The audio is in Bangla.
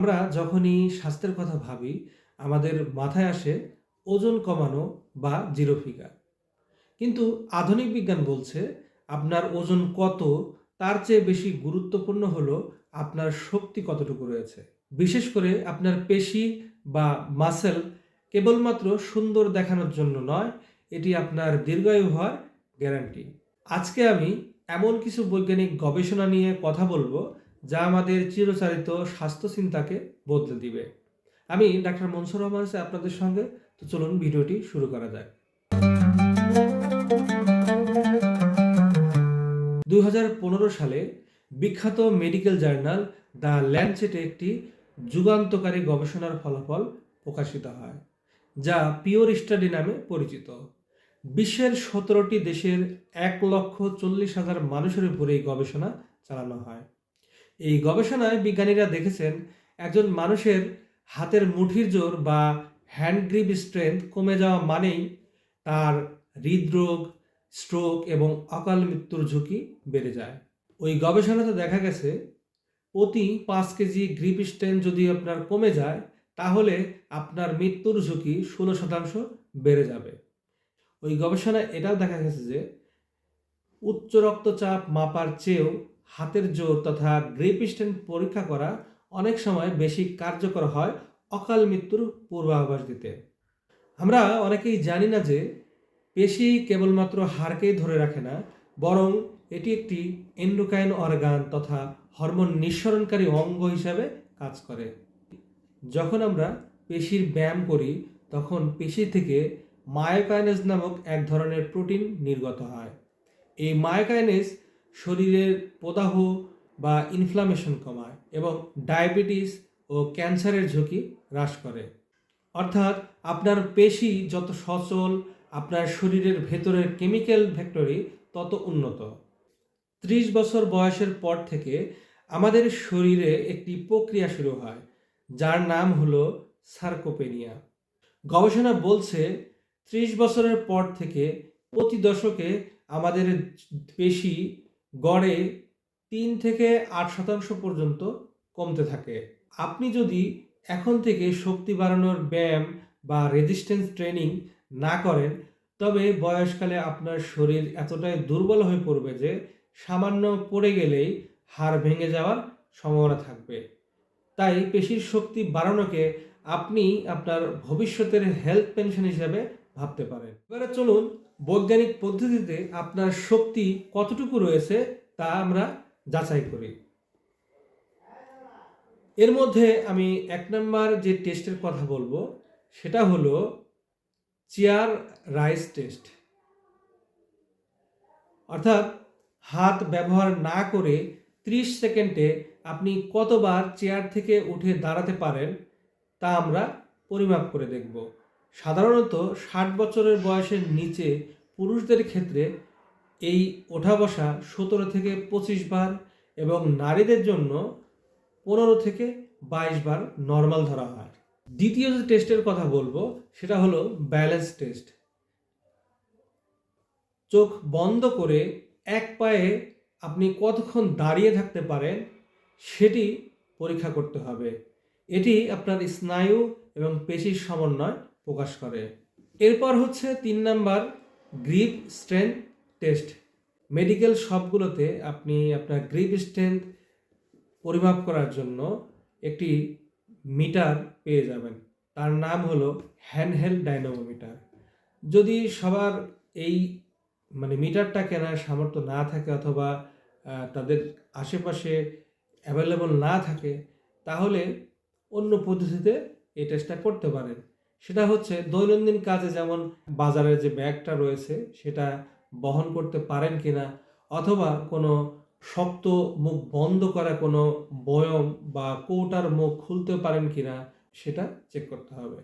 আমরা যখনই স্বাস্থ্যের কথা ভাবি, আমাদের মাথায় আসে ওজন কমানো বা জিরো ফিগার কিন্তু আধুনিক বিজ্ঞান বলছে আপনার ওজন কত, তার চেয়ে বেশি গুরুত্বপূর্ণ হলো আপনার শক্তি কতটুকু রয়েছে। বিশেষ করে আপনার পেশি বা মাসেল কেবলমাত্র সুন্দর দেখানোর জন্য নয়, এটি আপনার দীর্ঘায়ু হওয়ার গ্যারান্টি আজকে আমি এমন কিছু বৈজ্ঞানিক গবেষণা নিয়ে কথা বলব যা আমাদের চিরচারিত স্বাস্থ্য চিন্তাকে বদলে দিবে। আমি ডাক্তার মনসুর রহমান আপনাদের সঙ্গে, তো চলুন ভিডিওটি শুরু করা যাক। দুই হাজার পনেরো সালে বিখ্যাত মেডিকেল জার্নাল দ্য ল্যান্ডসেটে একটি যুগান্তকারী গবেষণার ফলাফল প্রকাশিত হয়, যা পিওর স্টাডি নামে পরিচিত। বিশ্বের সতেরোটি দেশের এক লক্ষ চল্লিশ হাজার মানুষের উপরে এই গবেষণা চালানো হয়। এই গবেষণায় বিজ্ঞানীরা দেখেছেন একজন মানুষের হাতের মুঠির জোর বা হ্যান্ড গ্রিপ স্ট্রেংথ কমে যাওয়া মানেই তার হৃদরোগ স্ট্রোক এবং অকাল মৃত্যুর ঝুঁকি বেড়ে যায়। ওই গবেষণাতে দেখা গেছে, প্রতি পাঁচ কেজি গ্রিপ স্ট্রেংথ যদি আপনার কমে যায়, তাহলে আপনার মৃত্যুর ঝুঁকি ষোলো শতাংশ বেড়ে যাবে। ওই গবেষণায় এটাও দেখা গেছে যে, উচ্চ রক্তচাপ মাপার চেয়েও হাতের জোর তথা গ্রিপ স্ট্রেন্থ পরীক্ষা করা অনেক সময় বেশি কার্যকর হয় অকাল মৃত্যুর পূর্বাভাস দিতে। আমরা অনেকেই জানি না যে পেশি কেবলমাত্র হাড়কেই ধরে রাখে না, বরং এটি একটি এন্ডোকাইন অর্গান তথা হরমোন নিঃসরণকারী অঙ্গ হিসাবে কাজ করে। যখন আমরা পেশির ব্যায়াম করি, তখন পেশি থেকে মায়োকাইনেজ নামক এক ধরনের প্রোটিন নির্গত হয়। এই মায়োকাইনেজ শরীরের প্রদাহ বা ইনফ্লামেশন কমায় এবং ডায়াবেটিস ও ক্যান্সারের ঝুঁকি হ্রাস করে। অর্থাৎ আপনার পেশি যত সচল, আপনার শরীরের ভেতরের কেমিক্যাল ভেক্টরি তত উন্নত। ত্রিশ বছর বয়সের পর থেকে আমাদের শরীরে একটি প্রক্রিয়া শুরু হয়, যার নাম হলো সার্কোপেনিয়া গবেষণা বলছে, ত্রিশ বছরের পর থেকে প্রতি দশকে আমাদের পেশি গড়ে তিন থেকে আট শতাংশ পর্যন্ত কমতে থাকে। আপনি যদি এখন থেকে শক্তি বাড়ানোর ব্যায়াম বা রেজিস্ট্যান্স ট্রেনিং না করেন, তবে বয়সকালে আপনার শরীর এতটাই দুর্বল হয়ে পড়বে যে সামান্য পড়ে গেলেই হাড় ভেঙে যাওয়ার সম্ভাবনা থাকবে। তাই পেশির শক্তি বাড়ানোকে আপনি আপনার ভবিষ্যতের হেলথ পেনশন হিসাবে ভাবতে পারেন। এবারে চলুন বৈজ্ঞানিক পদ্ধতিতে আপনার শক্তি কতটুকু রয়েছে তা আমরা যাচাই করি। এর মধ্যে আমি এক নম্বর যে টেস্টের কথা বলব, সেটা হলো চেয়ার রাইস টেস্ট। অর্থাৎ হাত ব্যবহার না করে ত্রিশ সেকেন্ডে আপনি কতবার চেয়ার থেকে উঠে দাঁড়াতে পারেন তা আমরা পরিমাপ করে দেখব। সাধারণত ষাট বছরের বয়সের নিচে পুরুষদের ক্ষেত্রে এই ওঠা বসা সতেরো থেকে পঁচিশ বার এবং নারীদের জন্য পনেরো থেকে বাইশ বার নর্মাল ধরা হয়। দ্বিতীয় যে টেস্টের কথা বলব, সেটা হলো ব্যালেন্স টেস্ট চোখ বন্ধ করে এক পায়ে আপনি কতক্ষণ দাঁড়িয়ে থাকতে পারেন, সেটি পরীক্ষা করতে হবে। এটি আপনার স্নায়ু এবং পেশির সমন্বয় প্রকাশ করে। এরপর হচ্ছে তিন number, grip strength test. Medical শপগুলোতে আপনি আপনার গ্রিপ স্ট্রেংথ পরিমাপ করার জন্য একটি মিটার পেয়ে যাবেন। তার নাম হলো হ্যান্ডহেল্ড ডাইনামোমিটার যদি সবার এই মানে মিটারটা কেনার সামর্থ্য না থাকে অথবা তাদের আশেপাশে অ্যাভেলেবল না থাকে, তাহলে অন্য পদ্ধতিতে এই টেস্টটা করতে পারেন। সেটা হচ্ছে দৈনন্দিন কাজে যেমন বাজারের যে ব্যাগটা রয়েছে, সেটা বহন করতে পারেন কিনা, অথবা কোনো শক্ত মুখ বন্ধ করা কোনো বয়ম বা কৌটার মুখ খুলতে পারেন কিনা, সেটা চেক করতে হবে।